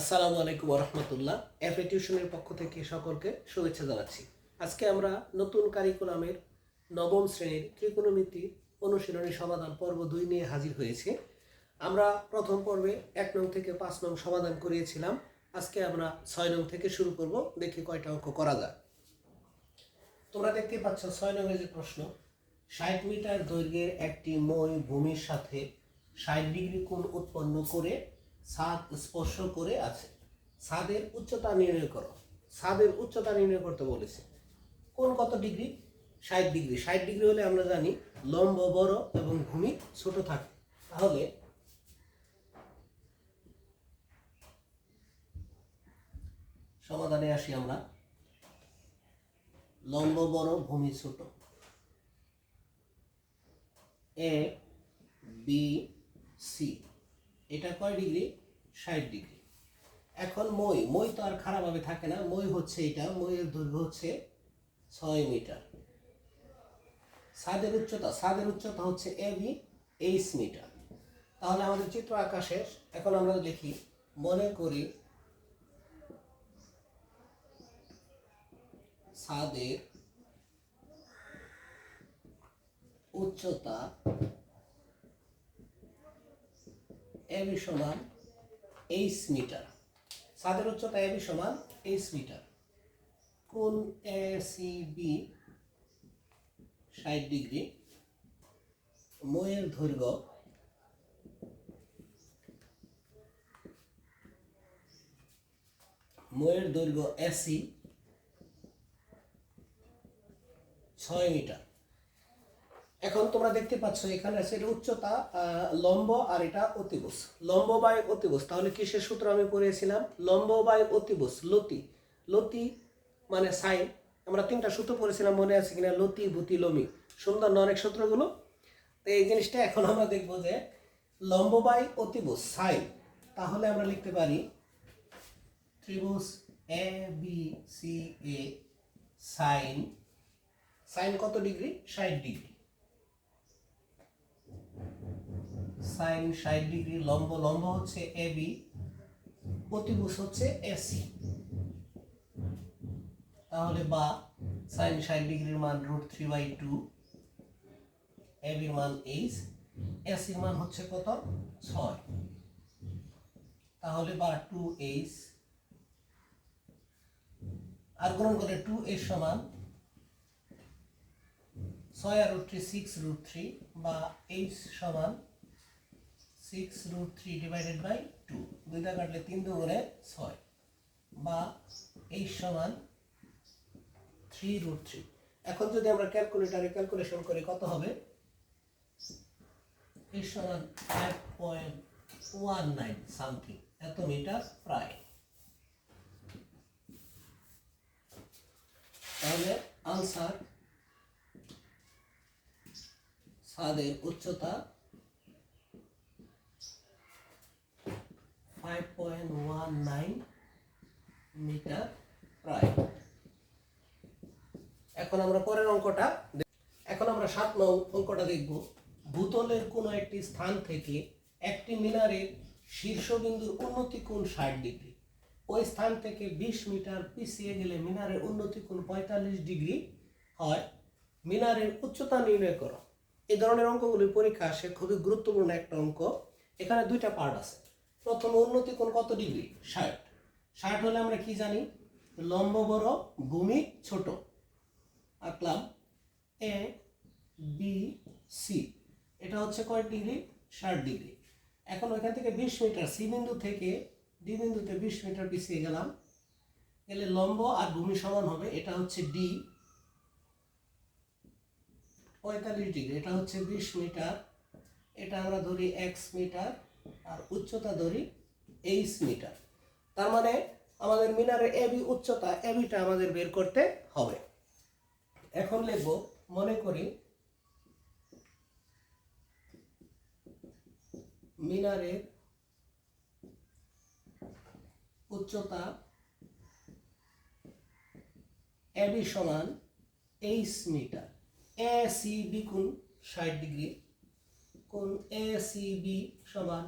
আসসালামু আলাইকুম রহমতুল্লাহ। এফ টিউশনের পক্ষ থেকে সকলকে শুভেচ্ছা জানাচ্ছি। আজকে আমরা নতুন কারিকুলামের নবম শ্রেণির ত্রিকোণমিতি অনুশীলনী সমাধান পর্ব দুই নিয়ে হাজির হয়েছে। আমরা প্রথম পর্বে এক নং থেকে পাঁচ নং সমাধান করিয়েছিলাম। আজকে আমরা ছয় নং থেকে শুরু করব। দেখি কয়টা অঙ্ক করা যায়। তোমরা দেখতে পাচ্ছ, ছয় নম্বরের যে প্রশ্ন, ষাট মিটার দৈর্ঘ্যের একটি মই ভূমির সাথে ষাট ডিগ্রি কোণ উৎপন্ন করে ছাদ স্পর্শ করে আছে। ছাদের উচ্চতা নির্ণয় করো। ছাদের উচ্চতা নির্ণয় করতে বলেছে। কোন কত ডিগ্রি? ষাট ডিগ্রি। ষাট ডিগ্রি হলে আমরা জানি লম্ব, বড় এবং ভূমি ছোট থাকে। তাহলে সমাধানে আসি আমরা। লম্ব, বড়, ভূমি ছোট। এ বি সি এটা কয় ডিগ্রি? ষাট ডিগ্রি। এখন মই মই তো আর খারাপভাবে থাকে না। মই হচ্ছে এটা মইয়ের দৈর্ঘ্য হচ্ছে ছয় মিটার। ছাদের উচ্চতা ছাদের উচ্চতা হচ্ছে এ বি এইচ মিটার। তাহলে আমাদের চিত্র আঁকা শেষ এখন আমরা লিখি মনে করি ছাদের উচ্চতা এবি সমান এইচ মিটার। ছাদের উচ্চতা এবি সমান এইচ মিটার। কোন এ সি বি ষাট ডিগ্রি? ময়ের দৈর্ঘ্য ময়ের দৈর্ঘ্য এসি ছয় মিটার। এখন তোমরা দেখতে পাচ্ছ, এখানে আছে এটা উচ্চতা লম্ব আর এটা অতিবুস লম্ব বাই অতিবুস তাহলে কিসের সূত্র আমি পড়িয়েছিলাম? লম্ব বাই অতিবুস লতি। লতি মানে সাইন। আমরা তিনটা সূত্র পড়েছিলাম, মনে আছে কিনা? লতি, ভূতি, লমি। সুন্দর না অনেক সূত্রগুলো? তো এই জিনিসটা এখন আমরা দেখব যে লম্ব বাই অতিবুস সাইন। তাহলে আমরা লিখতে পারি ত্রিভুজ A B C A sine. Sine কত ডিগ্রি? ষাট ডিগ্রি। সাইন ষাট ডিগ্রি লম্ব লম্ব হচ্ছে এ বি প্রতিভুজ হচ্ছে এসি তাহলে বা সাইন ষাট ডিগ্রির মান root three by two, A বির মান এইচ এসির মান হচ্ছে কত? ছয়। তাহলে বা টু এইচ, আর গ্রহণ করে টু এর সমান ছয় আর root three, six root three বা এইচ সমান six root three divided by two দুইটা কাটলে তিন দুগুণে ছয়। বা এইচ সমান থ্রি রুট থ্রি এখন যদি আমরা ক্যালকুলেটারে ক্যালকুলেশন করি, কত হবে? এইচ সমান five point one nine something এত মিটার প্রায়। তাহলে আনসার ছাদের উচ্চতা five point one nine metre প্রায় এখন আমরা পরের অঙ্কটা এখন আমরা সাত নং অঙ্কটা দেখব। ভূতলের কোনো একটি স্থান থেকে একটি মিনারের শীর্ষবিন্দুর উন্নতি কোণ ষাট ডিগ্রি। ওই স্থান থেকে বিশ মিটার পিছিয়ে গেলে মিনারের উন্নতি কোণ পঁয়তাল্লিশ ডিগ্রি হয়। মিনারের উচ্চতা নির্ণয় করো। এই ধরনের অঙ্কগুলি পরীক্ষা আসে খুবই গুরুত্বপূর্ণ একটা অঙ্ক। এখানে দুইটা পার্ট আছে। প্রথম উন্নতি কোণ কত ডিগ্রি? ষাট। ষাট হলে আমরা কি জানি? লম্ব বড়, ভূমি ছোট। আঁকলাম এ বি সি এটা হচ্ছে কয় ডিগ্রি? ষাট ডিগ্রি। এখন ওইখান থেকে বিশ মিটার সি বিন্দু থেকে ডি বিন্দুতে বিশ মিটার পিছিয়ে গেলাম। গেলে লম্ব আর ভূমি সমান হবে। এটা হচ্ছে ডি পঁয়তাল্লিশ ডিগ্রি। এটা হচ্ছে বিশ মিটার। এটা আমরা ধরি এক্স মিটার। আর উচ্চতা ধরি এইচ মিটার তার মানে আমাদের মিনারের এবি উচ্চতা এবিটা আমাদের বের করতে হবে। এখন লিখব, মনে করি মিনারের উচ্চতা এবি সমান H metre A C B ষাট ডিগ্রি। কোন এ সি বি সমান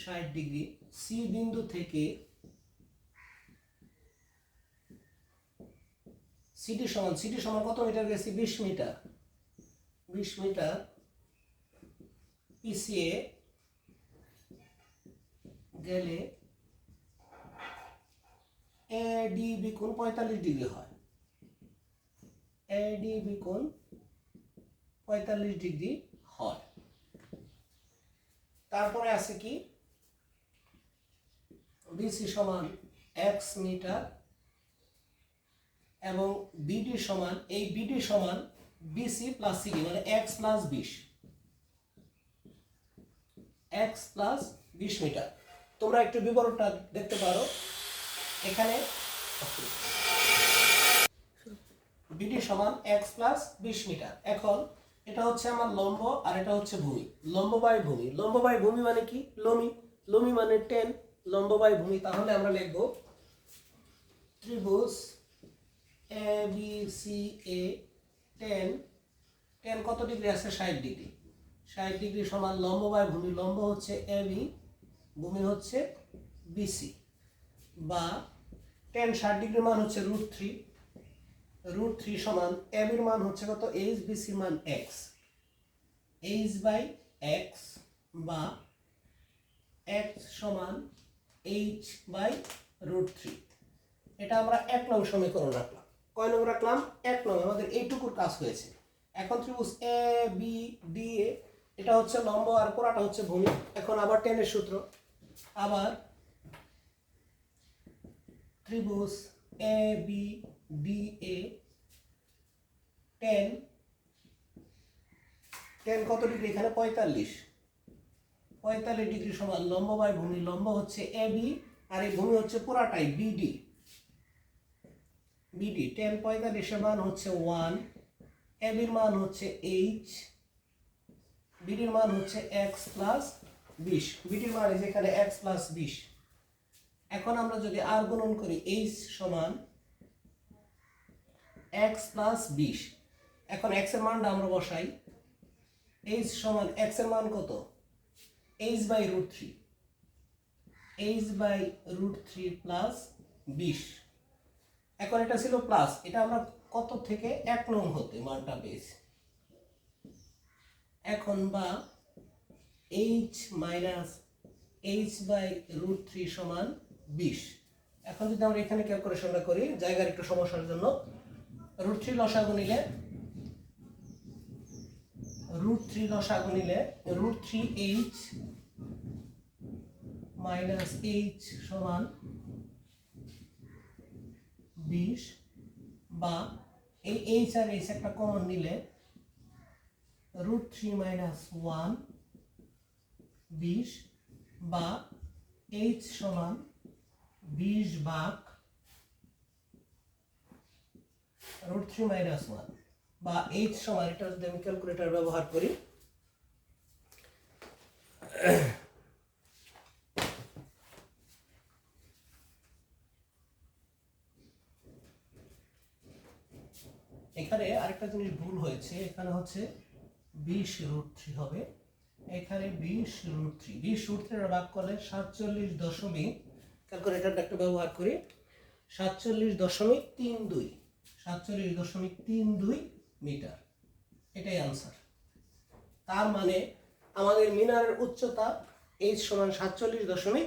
ষাট ডিগ্রি। সি বিন্দু থেকে সিটি সমান সিটি সমান কত মিটার গেছি? বিশ মিটার। বিশ মিটার পিসিএ গেলে এডিবি কোণ পঁয়তাল্লিশ ডিগ্রি হয়। এডিবি কোণ পঁয়তাল্লিশ ডিগ্রি তারপরে আছে কি? বিসি সমান এক্স মিটার এবং বিডি সমান, এই বিডি সমান বিসি প্লাস সিডি মানে এক্স প্লাস বিশ। এক্স প্লাস বিশ মিটার। তোমরা একটু বিবরণটা দেখতে পারো। এখানে বিডি সমান এক্স প্লাস বিশ মিটার। এখন এটা হচ্ছে আমার লম্ব আর এটা হচ্ছে ভূমি। লম্ব বাই ভূমি। লম্ব বাই ভূমি মানে কি? লমি। লমি মানে টেন লম্ব বাই ভূমি। তাহলে আমরা লিখব ত্রিভুজ এ বি সি এ টেন টেন কত ডিগ্রি আছে? ষাট ডিগ্রি। ষাট ডিগ্রি সমান লম্ব বাই ভূমি। লম্ব হচ্ছে এ বি ভূমি হচ্ছে বিসি বা টেন ষাট ডিগ্রি মান হচ্ছে রুট থ্রি রুট থ্রি সমান এবির মান হচ্ছে কত? এইচ বিসির মান এক্স এইচ বাই এক্স বা এক্স সমান এইচ বাই রুট থ্রি। এটা আমরা এক নং সমীকরণ রাখলাম। কয় নং রাখলাম? এক নং। আমাদের এইটুকুর কাজ হয়েছে। এখন ত্রিভুজ এ বি ডি এ এটা হচ্ছে লম্ব আর পোড়াটা হচ্ছে ভূমি। এখন আবার টেনের সূত্র। আবার ত্রিভুজ এ বি ডি এ টেন টেন কত ডিগ্রি এখানে পঁয়তাল্লিশ। পঁয়তাল্লিশ ডিগ্রি সমান লম্ব বাই ভূমি। লম্ব হচ্ছে এ বি আর এই ভূমি হচ্ছে পুরাটাই বিডি বিডি টেন পঁয়তাল্লিশের মান হচ্ছে ওয়ান এবির মান হচ্ছে এইচ বিডির মান হচ্ছে এক্স প্লাস বিশ। বিডির মান এই যেখানে এক্স প্লাস বিশ। এখন আমরা যদি আর গুণন করি এইচ সমান এক্স প্লাস বিশ। এখন এক্সের মানটা আমরা বসাই। এইচ সমান এক্সের মান কত? H by root three H by root three plus বিশ। এখন এটা ছিল প্লাস এটা আমরা কত থেকে? এক নং হতে মানটা পেয়েছি। এখন বা H minus H by root three সমান বিশ। এখন যদি আমরা এখানে ক্যালকুলেশনটা করি, জায়গার একটু সমস্যার জন্য রুট থ্রি লসাগু নিলে রুট থ্রি লসাগু নিলে root three H minus H সমান বিশ বা এই এইচ আর এইচ একটা কমন নিলে রুট থ্রি মাইনাস ওয়ান বিশ বা এইচ সমান বিশ ভাগ রুট থ্রি মাইনাস ওয়ান বা এইচ সমান এটা যদি আমি ক্যালকুলেটর ব্যবহার করি। এখানে আরেকটা জিনিস ভুল হয়েছে, এখানে হচ্ছে বিশ রুট থ্রি হবে। এখানে বিশ রুট থ্রি, বিশ রুট থ্রি ভাগ করলে সাতচল্লিশ দশমিক, ক্যালকুলেটারটা একটু ব্যবহার করি, সাতচল্লিশ দশমিক তিন দুই। সাতচল্লিশ দশমিক তিন দুই মিটার। এটাই আনসার তার মানে আমাদের মিনারের উচ্চতা এইচ সমান সাতচল্লিশ দশমিক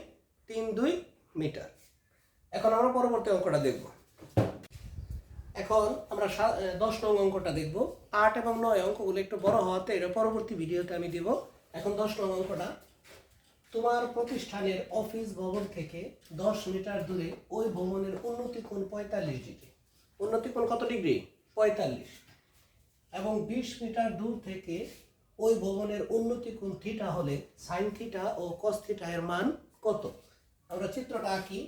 তিন দুই মিটার। এখন আমরা পরবর্তী অঙ্কটা দেখব। এখন আমরা দশ নং অঙ্কটা দেখব। আট এবং নয় অঙ্কগুলো একটু বড় হওয়াতে এটা পরবর্তী ভিডিওতে আমি দেব। এখন দশ নং অঙ্কটা। তোমার প্রতিষ্ঠানের অফিস ভবন থেকে দশ মিটার দূরে ওই ভবনের উন্নতি কোণ পঁয়তাল্লিশ ডিগ্রি। উন্নতি কোণ কত ডিগ্রি? পঁয়তাল্লিশ। এবং বিশ মিটার দূর থেকে ওই ভবনের উন্নতি কোণ থিটা হলে সাইন থিটা ও কস থিটা এর মান কত? আমরা চিত্রটা আঁকি।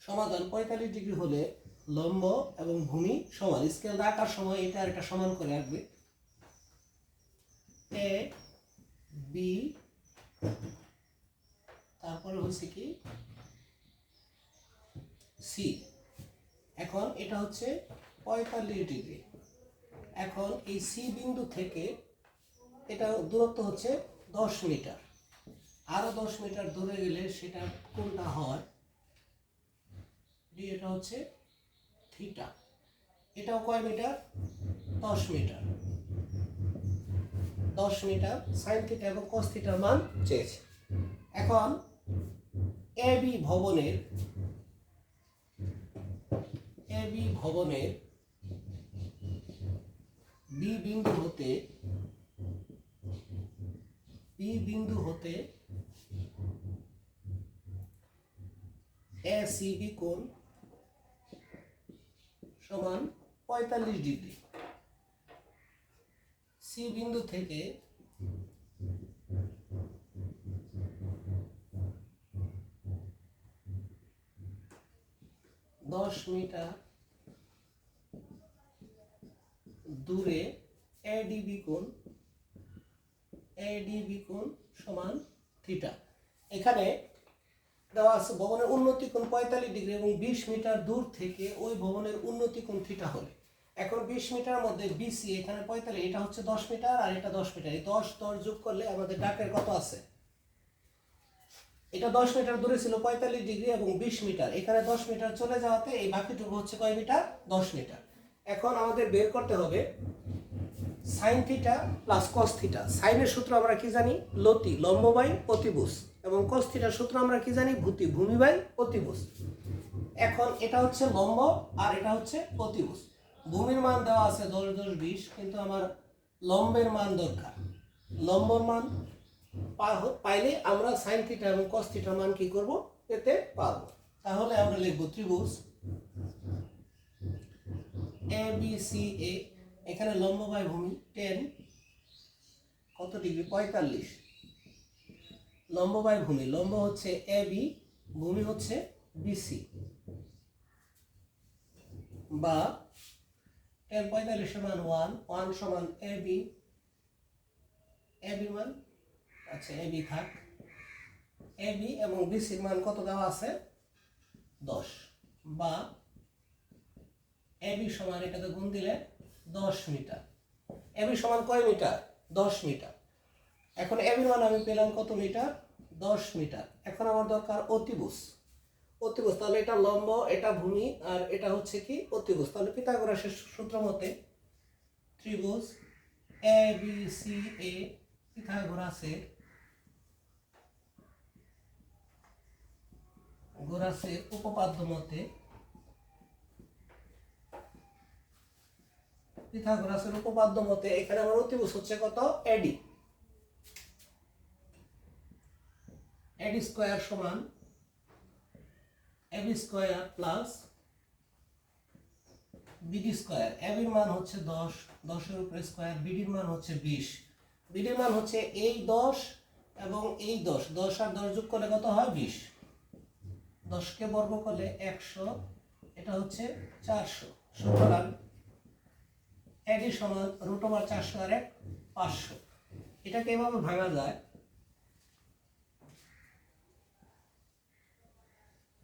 সমাধান পঁয়তাল্লিশ ডিগ্রি হলে লম্ব এবং ভূমি সমান। স্কেল আঁকার সময় এটা আর সমান করে রাখবে এ, বি তারপরে হচ্ছে কি? সি এখন এটা হচ্ছে পঁয়তাল্লিশ ডিগ্রি। এখন এই সি বিন্দু থেকে এটা দূরত্ব হচ্ছে দশ মিটার। আরও দশ মিটার দূরে গেলে সেটা কোনটা হয়? এটা হচ্ছে থিটা এটাও কয় মিটার? দশ মিটার। দশ মিটার সাইন থিটা এবং কস থিটার মান চেয়েছে। এখন এ বি ভবনের এ বি ভবনের বি বিন্দু হতে, বি বিন্দু হতে এ সি কোণ সমান পঁয়তাল্লিশ ডিগ্রি। সি বিন্দু থেকে দশ মিটার দূরে এডিবি কোণ এডিবি কোণ সমান থিটা এখানে দেওয়া আছে ভবনের উন্নতি কোণ পঁয়তাল্লিশ ডিগ্রি এবং বিশ মিটার দূর থেকে ওই ভবনের উন্নতি কোণ থিটা হলে। এখন বিশ মিটার মধ্যে বিসি এখানে পঁয়তাল্লিশ, এটা হচ্ছে দশ মিটার আর এটা দশ মিটার। এই দশ দশ যোগ করলে আমাদের ডাকের কত আছে? এটা দশ মিটার দূরে ছিল পঁয়তাল্লিশ ডিগ্রি এবং বিশ মিটার। এখানে দশ মিটার চলে যাওয়াতে এই বাকিটুকু হচ্ছে কয় মিটার? দশ মিটার। এখন আমাদের বের করতে হবে sine theta plus cos theta. সাইনের সূত্র আমরা কি জানি? লতি লম্ব বাই এবং কস থিটার সূত্র আমরা কি জানি? ভূতি ভূমি বাই এখন এটা হচ্ছে লম্ব আর এটা হচ্ছে অতিভুজ। ভূমির মান দেওয়া আছে দশ দশ বিশ, কিন্তু আমার লম্বের মান দরকার। লম্বর মান পাইলে আমরা সাইন থিটা এবং কস থিটার মান কি করব? পেতে পারব। তাহলে আমরা লিখব ত্রিভুজ এ বি সি এ এখানে লম্ব বাই ভূমি টেন কত ডিগ্রি? পঁয়তাল্লিশ। লম্ব বাই ভূমি লম্ব হচ্ছে এ বি ভূমি হচ্ছে বিসি বা টেন পঁয়তাল্লিশ সমান ওয়ান ওয়ান সমান এ বি এ বি মান আচ্ছা এ বি থাক। এ বি এবং বিসির মান কত দেওয়া আছে? দশ। বা এবি সমান এটাতে গুণ দিলে দশ মিটার। এবি সমান কয় মিটার? দশ মিটার। এখন এবির মান আমি পেলাম কত মিটার? দশ মিটার। এখন আমার দরকার অতিভুজ। অতিভুজ, তাহলে এটা লম্ব, এটা ভূমি, আর এটা হচ্ছে কি অতিভুজ। তাহলে পিথাগোরাসের সূত্র মতে ত্রিভুজ এ বি সি এ পিথাগোরাসের গোরাসের উপপাদ্য মতে, পিথাগোরাসের উপপাদ্য মতে এখানে আমার অতিভুজ হচ্ছে কত? এডি। এডি স্কোয়ার সমান AB square plus BD square. এবির মান হচ্ছে দশ, দশের উপরে স্কোয়ার বিডির মান হচ্ছে বিশ। বিডির মান হচ্ছে এই দশ এবং এই দশ। দশ আর দশ যোগ করলে কত হয়? বিশ। দশকে বর্গ করলে একশো, এটা হচ্ছে চারশো। সুতরাং এডি সমান রুট ওভার চারশো আর এক, পাঁচশো। এটাকে এভাবে ভাঙা যায়।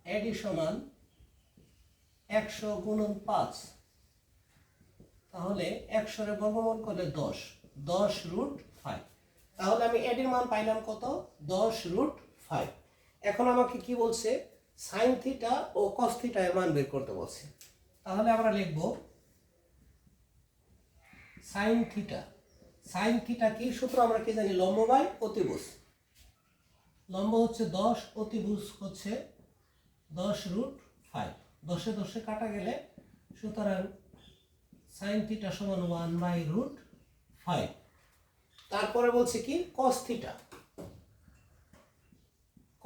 এডি সমান একশো গুণন পাঁচ। তাহলে একশোরে বর্গমূল করলে দশ। দশ রুট ফাইভ তাহলে আমি এডির মান পাইলাম কত? দশ রুট ফাইভ এখন আমাকে কি বলছে? সাইন থিটা ও কস থিটা এর মান বের করতে বলছে। তাহলে আমরা লিখব সাইন থিটা সাইন থিটা কি? সূত্র আমরা কি জানি? লম্ব বাই অতিভুজ। লম্ব হচ্ছে দশ অতিভুজ হচ্ছে দশ রুট ফাইভ দশে দশে কাটা গেলে সুতরাং সাইন থিটা সমান ওয়ান বাই রুট ফাইভ তারপরে বলছে কি? কস থিটা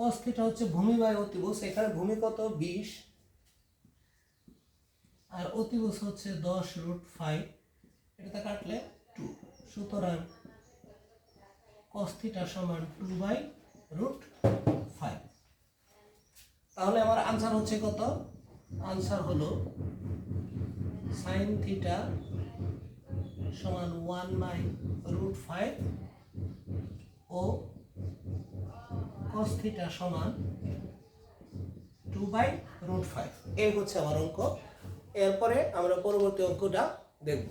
কস হচ্ছে ভূমি বাই অতিভুজ, এখানে ভূমি কত বিশ আর অতিভুজ হচ্ছে দশ রুট ফাইভ এটাতে কাটলে টু সুতরাং কস সমান টু বাই রুট ফাইভ তাহলে আমার আনসার হচ্ছে কত? আনসার হলো সাইন থিটা সমান ওয়ান বাই রুট ফাইভ ও কস থিটা সমান টু বাই রুট ফাইভ এই হচ্ছে আমার অঙ্ক। এরপরে আমরা পরবর্তী অঙ্কটা দেখব।